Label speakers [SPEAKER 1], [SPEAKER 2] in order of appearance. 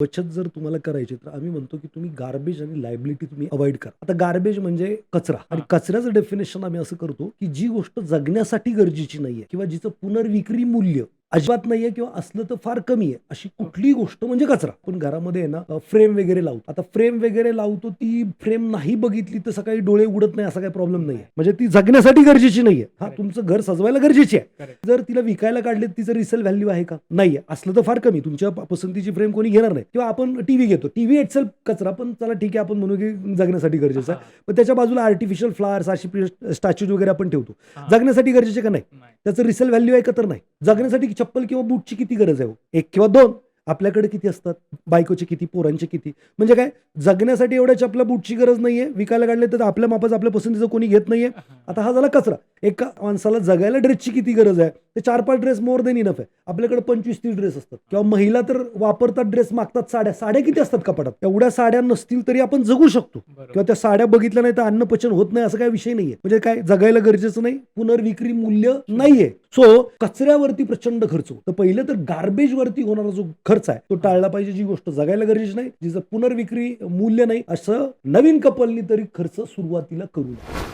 [SPEAKER 1] बचत जर तुम्हाला करायची तर आम्ही म्हणतो की तुम्ही गार्बेज आणि लायबिलिटी तुम्ही अवॉइड करा. आता गार्बेज म्हणजे कचरा. आणि कचऱ्याचं डेफिनेशन आम्ही असं करतो की जी गोष्ट जगण्यासाठी गरजेची नाहीये किंवा जिचं पुनर्विक्री मूल्य अजिबात नाहीये किंवा असलं तर फार कमी आहे अशी कुठलीही गोष्ट म्हणजे कचरा. पण घरामध्ये आहे ना फ्रेम वगैरे लावतो. आता फ्रेम वगैरे लावतो ती फ्रेम नाही बघितली तर सकाळी डोळे उडत नाही असा काही प्रॉब्लेम नाहीये. म्हणजे ती जगण्यासाठी गरजेची नाहीये. हा. तुमचं घर सजवायला गरजेची आहे. जर तिला विकायला काढले तिचं रिसेल व्हॅल्यू आहे का? नाहीये. असलं तर फार कमी. तुमच्या पसंतीची फ्रेम कोणी घेणार नाही. किंवा आपण टीव्ही घेतो. टीव्ही इटसेल्फ कचरा पण चला ठीक आहे आपण म्हणू की जगण्यासाठी गरजेचं आहे. पण त्याच्या बाजूला आर्टिफिशियल फ्लावर्स अशी स्टॅच्यूज वगैरे आपण ठेवतो. जगण्यासाठी गरजेचे का नाही?
[SPEAKER 2] नाही.
[SPEAKER 1] त्याचं रिसेल व्हॅल्यू आहे का तर नाही? जगण्यासाठी चप्पल किंवा बूटची किती गरज आहे हो? एक किंवा दोन. आपल्याकडे किती असतात? बायकोचे किती पोरांचे किती? म्हणजे काय? जगण्यासाठी एवढ्या चपला बूटची गरज नाहीये. विकायला काढले तर आपल्या मापाचं आपल्या पसंतीचं कोणी घेत नाहीये. आता हा झाला कचरा. एका माणसाला जगायला ड्रेसची किती गरज आहे? ते चार पाच ड्रेस मोर देन इनफ आहे. आपल्याकडे पंचवीस तीस ड्रेस असतात. किंवा महिला तर वापरतात ड्रेस मागतात साड्या. साड्या किती असतात कपाटात? एवढ्या साड्या नसतील तरी आपण जगू शकतो. किंवा त्या साड्या बघितल्या नाही तर अन्न पचन होत नाही असं काही विषय नाहीये. म्हणजे काय जगायला गरजेचं नाही पुनर्विक्री मूल्य नाहीये. सो कचऱ्यावरती प्रचंड खर्च होतो. तर पहिले तर गार्बेज वरती होणारा जो खर्च आहे तो टाळला पाहिजे जी गोष्ट. जगायला गरजेची नाही जिचं पुनर्विक्री मूल्य नाही असं नवीन कपलनी तरी खर्च सुरुवातीला करू नये